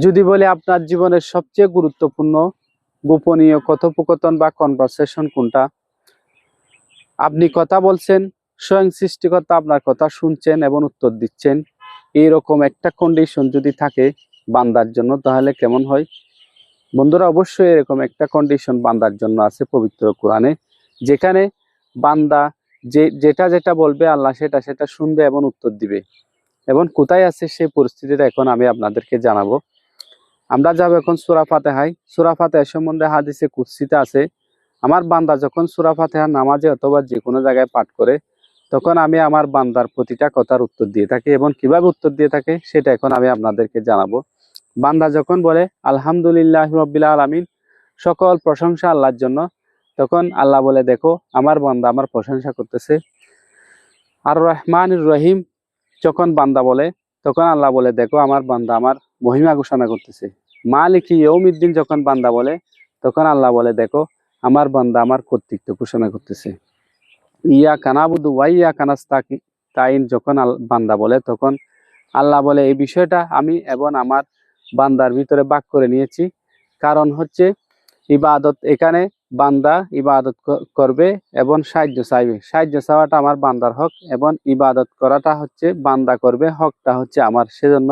যদি বলি আপনার জীবনের সবচেয়ে গুরুত্বপূর্ণ গোপনীয় কথোপকথন বা কনভারসেশন কোনটা? আপনি কথা বলছেন, স্বয়ং সৃষ্টিকর্তা আপনার কথা শুনছেন এবং উত্তর দিচ্ছেন। এইরকম একটা কন্ডিশন যদি থাকে বান্দার জন্য, তাহলে কেমন হয়? বন্ধুরা, অবশ্যই এরকম একটা কন্ডিশন বান্দার জন্য আছে পবিত্র কোরআনে, যেখানে বান্দা যে, যেটা যেটা বলবে, আল্লাহ সেটা সেটা শুনবে এবং উত্তর দিবে। এবং কোথায় আছে সেই পরিস্থিতিটা এখন আমি আপনাদেরকে জানাব। আমরা যাব এখন সুরা ফাতেহাই সুরা ফাতেহা সম্বন্ধে হাদিসে কুৎসিতে আছে, আমার বান্দা যখন সুরা ফাতেহা নামাজে অথবা যে কোনো জায়গায় পাঠ করে, তখন আমি আমার বান্দার প্রতিটা কথার উত্তর দিয়ে থাকি এবং কীভাবে উত্তর দিয়ে থাকে সেটা এখন আমি আপনাদেরকে জানাব। বান্দা যখন বলে, আলহামদুলিল্লাহ রব্বিল আলামিন, সকল প্রশংসা আল্লাহর জন্য। তখন আল্লাহ বলে, দেখো, আমার বান্দা আমার প্রশংসা করতেছে। আর রহমান রহিম যখন বান্দা বলে, তখন আল্লাহ বলে, দেখো, আমার বান্দা আমার মহিমা ঘোষণা করতেছে। মালিকি ইয়ৌমিদ্দিন যখন বান্দা বলে, তখন আল্লাহ বলে, দেখো, আমার বান্দা আমার কর্তৃত্ব ঘোষণা করতেছে। ইয়া কানাবুদু ওয়াই ইয়া কানাস্তাকি তাইন যখন বান্দা বলে, তখন আল্লাহ বলে, এই বিষয়টা আমি এবং আমার বান্দার ভিতরে বাক করে নিয়েছি। কারণ হচ্ছে ইবাদত, এখানে বান্দা ইবাদত করবে এবং সাহায্য চাইবে। সাহায্য চাওয়াটা আমার বান্দার হক এবং ইবাদত করাটা হচ্ছে বান্দা করবে, হকটা হচ্ছে আমার। সেজন্য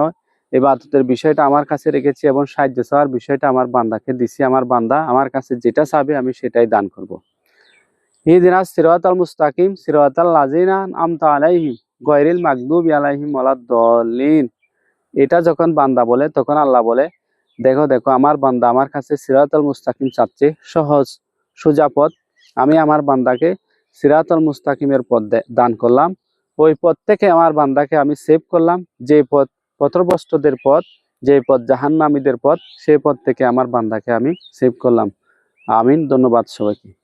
ইবাদতের বিষয়টা আমার কাছে রেখেছি এবং সাহায্য চাওয়ার বিষয়টা আমার বান্দাকে দিছি। আমার বান্দা আমার কাছে যেটা চাবে আমি সেটাই দান করব। ইহদিনা সিরাতাল মুস্তাকিম, সিরাতাল লাজিনা আমতা আলাইহিম, গয়রিল মাগদুবি আলাইহিম ওয়ালাদ-দাল্লিন এটা যখন বান্দা বলে, তখন আল্লাহ বলে দেখো দেখো, আমার বান্দা আমার কাছে সিরাতাল মুস্তাকিম চাচ্ছে। সহজ, সোজা পথ। আমি আমার বান্দাকে সিরাতাল মুস্তাকিমের পথ দান করলাম। ওই পথ থেকে আমার বান্দাকে আমি সেভ করলাম। যে পথ পত্রবস্ত্রদের পথ, যে পথ, জাহান্নামীদের পথ সেই পথ থেকে আমার বান্দাকে আমি সেভ করলাম। আমিন। ধন্যবাদ সবাইকে।